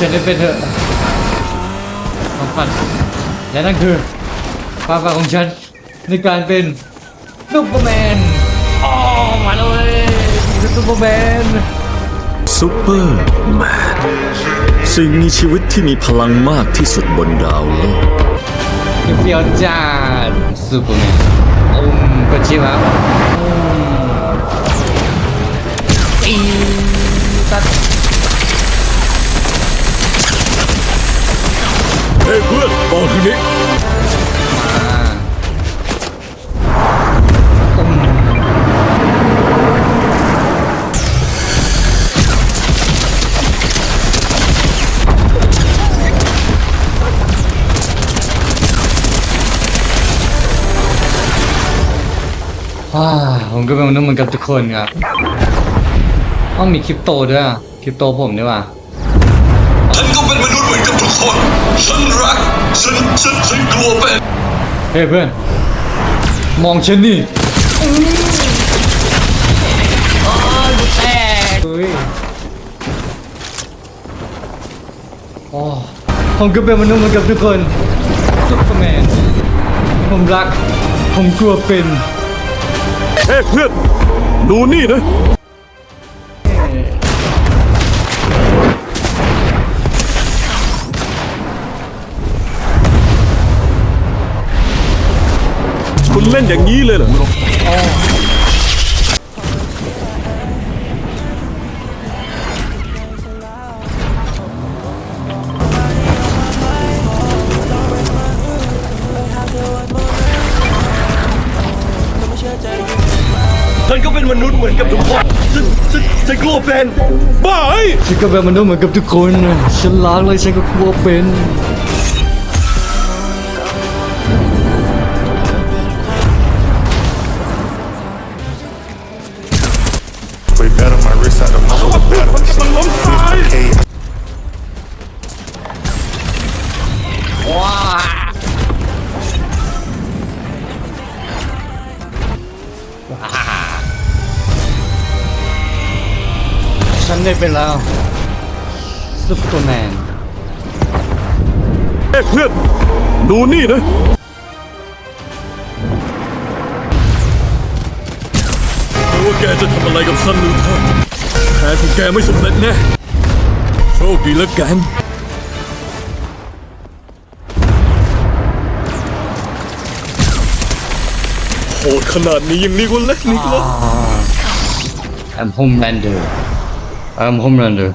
ฉันได้เป็นเถอะความฝันและนั่นคือความฝันของฉันในการเป็นซูเปอร์แมนอ๋อมาเลยเป็นซูเปอร์แมนซูเปอร์แมนสิ่งมีชีวิตที่มีพลังมากที่สุดบนดาวโลกเฟียวจ้าซูเปอร์แมนอืมก็ชิมะอืมอีตัด ฮ้ยเพื่อนมองทางนี้ว้าผมก็เป็นมนุษย์เหมือนกับทุกคนครับต้องมีคริปโตด้วยคริปโตผมด้วยว่ะ เฮ้ยเพื่อน มองฉันนี่อ๋อดูแตกเฮ้ยโอ้ผมก็เป็นมนุษย์เหมือนกับทุกคนซุปเปอร์แมน ผมรัก ผมกลัวเป็น เฮ้ยเพื่อน ดูนี่นะ เล่นอย่างนี้เลยเหรอฉันก็เป็นมนุษย์เหมือนกับทุกคนฉันฉันฉันกลัวเป็นบ้าไอ้ฉันก็เป็นมนุษย์เหมือนกับทุกคนนะฉันรักเลยฉันก็กลัวเป็น Way better, my wrist out the muscle, the better. Fifty K, ว้าฉันได้เป็นแล้วซุปเปอร์แมน เฮ้ยเพื่อน ดูนี่นะ แกจะทำอะไรกับซันลูท่าแผนของแกไม่สำเร็จแน่โชคดีแล้วกันโหดขนาดนี้ยังนี่ว่าเล็กนิดเหรอ I'm Homelander I'm Homelander